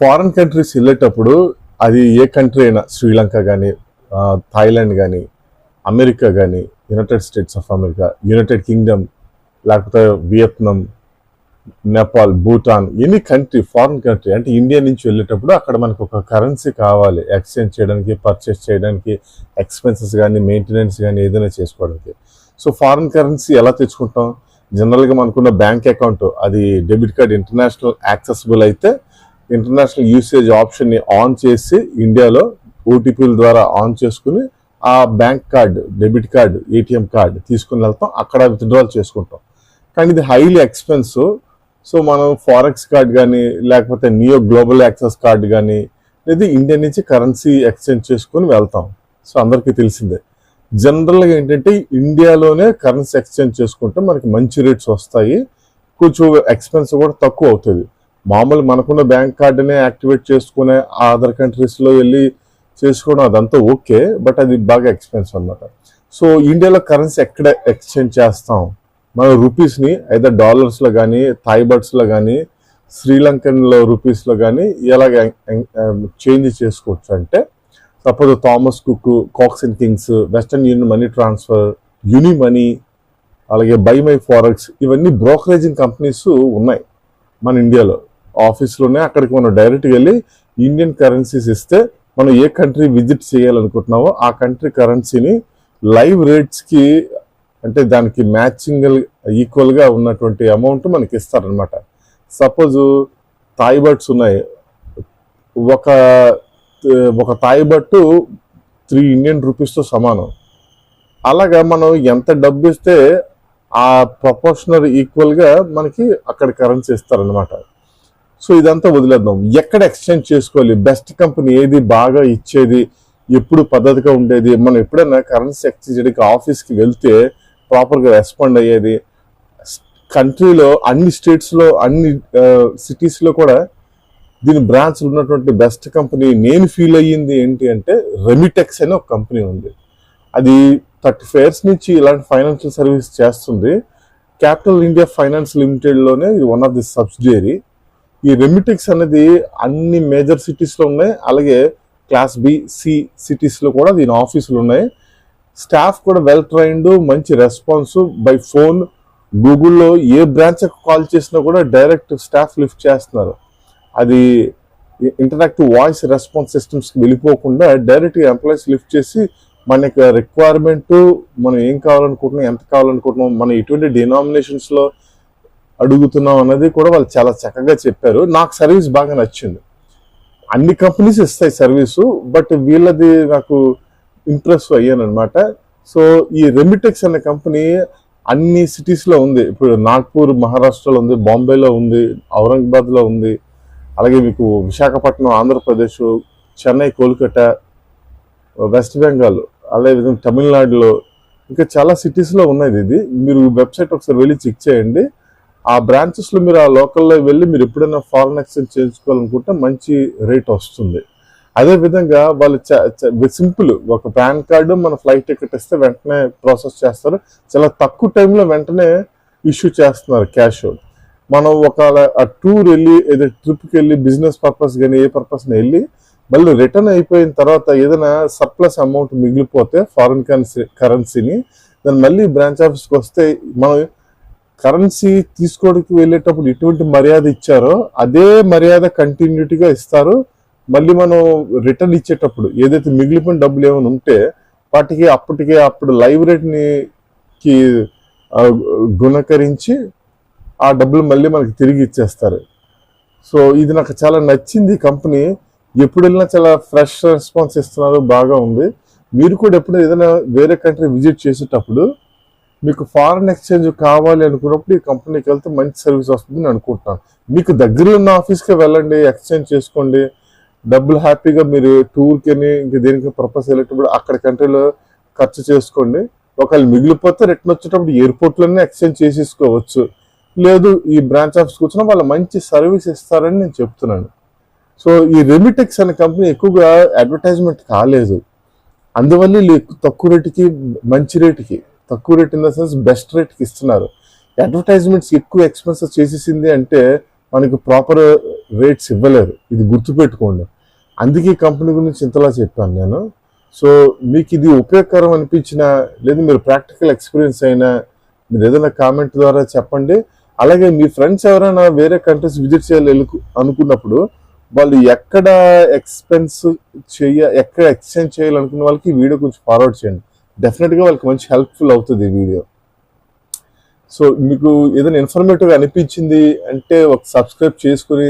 Foreign countries వెళ్ళేటప్పుడు అది ఏ country అయినా శ్రీలంక కానీ థాయిలాండ్ కానీ అమెరికా కానీ United States of America United Kingdom లేకపోతే Vietnam Nepal Bhutan any country foreign country అంటే ఇండియా నుంచి వెళ్ళేటప్పుడు అక్కడ మనకు ఒక కరెన్సీ కావాలి ఎక్స్చేంజ్ చేయడానికి పర్చేస్ చేయడానికి ఎక్స్పెన్సెస్ కానీ మెయింటెనెన్స్ కానీ ఏదైనా చేసుకోవడానికి. సో ఫారిన్ కరెన్సీ ఎలా తెచ్చుకుంటాం? జనరల్గా మనకున్న బ్యాంక్ అకౌంట్ అది డెబిట్ కార్డ్ ఇంటర్నేషనల్ యాక్సెసిబుల్ అయితే ఇంటర్నేషనల్ యూసేజ్ ఆప్షన్ని ఆన్ చేసి ఇండియాలో ఓటీపీల ద్వారా ఆన్ చేసుకుని ఆ bank card debit card ATM card తీసుకుని వెళ్తాం. అక్కడ విత్డ్రాల్ చేసుకుంటాం. కానీ ఇది హైలీ ఎక్స్పెన్స్ సో మనం ఫారెక్స్ కార్డ్ కానీ లేకపోతే నియో గ్లోబల్ యాక్సెస్ కార్డ్ కానీ లేదా ఇండియా నుంచి కరెన్సీ ఎక్స్చేంజ్ చేసుకుని వెళ్తాం. సో అందరికీ తెలిసిందే. జనరల్గా ఏంటంటే ఇండియాలోనే కరెన్సీ ఎక్స్చేంజ్ చేసుకుంటే మనకి మంచి రేట్స్ వస్తాయి. కొంచెం ఎక్స్పెన్స్ కూడా తక్కువ అవుతుంది. మామూలు మనకున్న బ్యాంక్ కార్డునే యాక్టివేట్ చేసుకునే ఆ అదర్ కంట్రీస్లో వెళ్ళి చేసుకోవడం అదంతా ఓకే బట్ అది బాగా ఎక్స్పెన్సివ్ అన్నమాట. సో ఇండియాలో కరెన్సీ ఎక్కడ ఎక్స్చేంజ్ చేస్తాం? మనం రూపీస్ని అయితే డాలర్స్లో కానీ థాయిబర్డ్స్లో కానీ శ్రీలంకన్లో రూపీస్లో కానీ ఎలాగ చేంజ్ చేసుకోవచ్చు అంటే suppose Thomas Cook Cox and Kings Western Union money transfer Unimoni అలాగే బై మై ఫారెక్స్ ఇవన్నీ బ్రోకరేజింగ్ కంపెనీస్ ఉన్నాయి మన ఇండియాలో. ఆఫీస్లోనే అక్కడికి మనం డైరెక్ట్గా వెళ్ళి ఇండియన్ కరెన్సీస్ ఇస్తే మనం ఏ కంట్రీ విజిట్ చేయాలనుకుంటున్నామో ఆ కంట్రీ కరెన్సీని లైవ్ రేట్స్కి అంటే దానికి మ్యాచింగ్ ఈక్వల్గా ఉన్నటువంటి అమౌంట్ మనకి ఇస్తారనమాట సపోజ్ తాయిబట్స్ ఉన్నాయి. ఒక ఒక తాయిబట్టు త్రీ ఇండియన్ రూపీస్తో సమానం. అలాగా మనం ఎంత డబ్బు ఇస్తే ఆ ప్రపోర్షనల్ ఈక్వల్గా మనకి అక్కడ కరెన్సీ ఇస్తారనమాట సో ఇదంతా వదిలేద్దాం. ఎక్కడ ఎక్స్చేంజ్ చేసుకోవాలి? బెస్ట్ కంపెనీ ఏది? బాగా ఇచ్చేది? ఎప్పుడు పద్ధతిగా ఉండేది? మనం ఎప్పుడైనా కరెన్సీ ఎక్స్చేంజ్ చేయడానికి ఆఫీస్కి వెళ్తే ప్రాపర్గా రెస్పాండ్ అయ్యేది? కంట్రీలో అన్ని స్టేట్స్లో అన్ని సిటీస్లో కూడా దీని బ్రాంచ్ ఉన్నటువంటి బెస్ట్ కంపెనీ నేను ఫీల్ అయ్యింది ఏంటి అంటే రెమిటెక్స్ అనే ఒక కంపెనీ ఉంది. అది థర్టీ ఫైర్స్ నుంచి ఇలాంటి ఫైనాన్షియల్ సర్వీస్ చేస్తుంది. క్యాపిటల్ ఇండియా ఫైనాన్స్ లిమిటెడ్లోనే ఇది వన్ ఆఫ్ ది సబ్సిడియరీ. ఈ రెమిటిక్స్ అనేది అన్ని మేజర్ సిటీస్లో ఉన్నాయి. అలాగే క్లాస్ బి సి సిటీస్లో కూడా దీని ఆఫీసులు ఉన్నాయి. స్టాఫ్ కూడా వెల్ ట్రైన్డ్ మంచి రెస్పాన్స్ బై ఫోన్ గూగుల్లో ఏ బ్రాంచ్ కాల్ చేసినా కూడా డైరెక్ట్ స్టాఫ్ లిఫ్ట్ చేస్తున్నారు. అది ఇంటరాక్టివ్ వాయిస్ రెస్పాన్స్ సిస్టమ్స్కి వెళ్ళిపోకుండా డైరెక్ట్గా ఎంప్లాయీస్ లిఫ్ట్ చేసి మన యొక్క రిక్వైర్మెంట్ మనం ఏం కావాలనుకుంటున్నాం ఎంత కావాలనుకుంటున్నాం మనం ఎటువంటి డినామినేషన్స్లో అడుగుతున్నాం అనేది కూడా వాళ్ళు చాలా చక్కగా చెప్పారు. నాకు సర్వీస్ బాగా నచ్చింది. అన్ని కంపెనీస్ ఇస్తాయి సర్వీసు బట్ వీళ్ళది నాకు ఇంప్రెస్ అయ్యాను అనమాట సో ఈ రెమిటెక్స్ అనే కంపెనీ అన్ని సిటీస్లో ఉంది. ఇప్పుడు నాగ్పూర్ మహారాష్ట్రలో ఉంది బాంబేలో ఉంది ఔరంగాబాద్లో ఉంది. అలాగే మీకు విశాఖపట్నం ఆంధ్రప్రదేశ్ చెన్నై కోల్కతా వెస్ట్ బెంగాల్ అలాగే విధంగా తమిళనాడులో ఇంకా చాలా సిటీస్లో ఉన్నది ఇది. మీరు వెబ్సైట్ ఒకసారి వెళ్ళి చెక్ చేయండి. ఆ బ్రాంచెస్లో మీరు ఆ లోకల్లో వెళ్ళి మీరు ఎప్పుడైనా ఫారెన్ ఎక్స్చేంజ్ చేయించుకోవాలనుకుంటే మంచి రేట్ వస్తుంది. అదే విధంగా వాళ్ళు సింపుల్ ఒక పాన్ కార్డు మన ఫ్లైట్ టికెట్ ఇస్తే వెంటనే ప్రాసెస్ చేస్తారు. చాలా తక్కువ టైంలో వెంటనే ఇష్యూ చేస్తున్నారు క్యాష్ మనం ఒక టూర్ వెళ్ళి ఏదో ట్రిప్కి వెళ్ళి బిజినెస్ పర్పస్ కానీ ఏ పర్పస్ని వెళ్ళి మళ్ళీ రిటర్న్ అయిపోయిన తర్వాత ఏదైనా సర్ప్లస్ అమౌంట్ మిగిలిపోతే ఫారిన్ కరెన్సీ కరెన్సీని దాన్ని మళ్ళీ బ్రాంచ్ ఆఫీస్కి వస్తే మనం కరెన్సీ తీసుకోవడానికి వెళ్ళేటప్పుడు ఎటువంటి మర్యాద ఇచ్చారో అదే మర్యాద కంటిన్యూటీగా ఇస్తారు. మళ్ళీ మనం రిటర్న్ ఇచ్చేటప్పుడు ఏదైతే మిగిలిపోయిన డబ్బులు ఏమైనా ఉంటే వాటికి అప్పటికే అప్పుడు లైవ్ రేట్ని కి గుణకరించి ఆ డబ్బులు మళ్ళీ మనకి తిరిగి ఇచ్చేస్తారు. సో ఇది నాకు చాలా నచ్చింది కంపెనీ. ఎప్పుడు వెళ్ళినా చాలా ఫ్రెష్ రెస్పాన్స్ ఇస్తున్నారు బాగా ఉంది. మీరు కూడా ఎప్పుడు ఏదైనా వేరే కంట్రీ విజిట్ చేసేటప్పుడు మీకు ఫారెన్ ఎక్స్చేంజ్ కావాలి అనుకున్నప్పుడు ఈ కంపెనీకి వెళ్తే మంచి సర్వీస్ వస్తుందని అనుకుంటున్నాను. మీకు దగ్గరలో ఉన్న ఆఫీస్కి వెళ్ళండి ఎక్స్చేంజ్ చేసుకోండి. డబ్బులు హ్యాపీగా మీరు టూర్కి అని ఇంక దేనికి పర్పస్ వెళ్ళేటప్పుడు అక్కడ కంట్రీలో ఖర్చు చేసుకోండి. ఒకవేళ మిగిలిపోతే రిటర్న్ వచ్చేటప్పుడు ఎయిర్పోర్ట్లోనే ఎక్స్చేంజ్ చేసేసుకోవచ్చు. లేదు ఈ బ్రాంచ్ ఆఫీస్కి వచ్చినా వాళ్ళు మంచి సర్వీస్ ఇస్తారని నేను చెప్తున్నాను. సో ఈ రెమిటెక్స్ అనే కంపెనీ ఎక్కువగా అడ్వర్టైజ్మెంట్ కాలేదు. అందువల్ల తక్కువ రేటుకి మంచి రేటుకి తక్కువ rate in the sense best రేట్కి ఇస్తున్నారు. అడ్వర్టైజ్మెంట్స్ ఎక్కువ ఎక్స్పెన్సెస్ చేసేసింది అంటే మనకి ప్రాపర్ రేట్స్ ఇవ్వలేరు ఇది గుర్తుపెట్టుకోండి. అందుకే కంపెనీ గురించి ఇంతలా చెప్పాను నేను. సో మీకు ఇది ఉపయోగకరం అనిపించినా లేదా మీరు ప్రాక్టికల్ ఎక్స్పీరియన్స్ అయినా మీరు ఏదైనా కామెంట్ ద్వారా చెప్పండి. అలాగే మీ ఫ్రెండ్స్ ఎవరైనా వేరే కంట్రీస్ విజిట్ చేయాలి ఎలుకు- అనుకున్నప్పుడు వాళ్ళు ఎక్కడ ఎక్స్పెన్స్ చేయ ఎక్కడ ఎక్స్చేంజ్ చేయాలనుకున్న వాళ్ళకి వీడియో కొంచెం ఫార్వర్డ్ చేయండి. డెఫినెట్గా వాళ్ళకి మంచి హెల్ప్ఫుల్ అవుతుంది ఈ వీడియో సో మీకు ఏదైనా ఇన్ఫర్మేటివ్ అనిపించింది అంటే ఒక సబ్స్క్రైబ్ చేసుకుని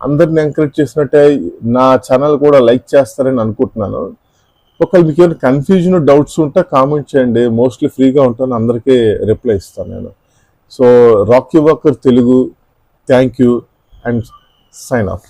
అందరిని ఎంకరేజ్ చేసినట్టే నా ఛానల్ కూడా లైక్ చేస్తారని అనుకుంటున్నాను. ఒకవేళ మీకు ఏమైనా కన్ఫ్యూజన్ డౌట్స్ ఉంటే కామెంట్ చేయండి. మోస్ట్లీ ఫ్రీగా ఉంటాను. అందరికీ రిప్లై ఇస్తాను నేను. So Rocky Walker Telugu thank you and sign off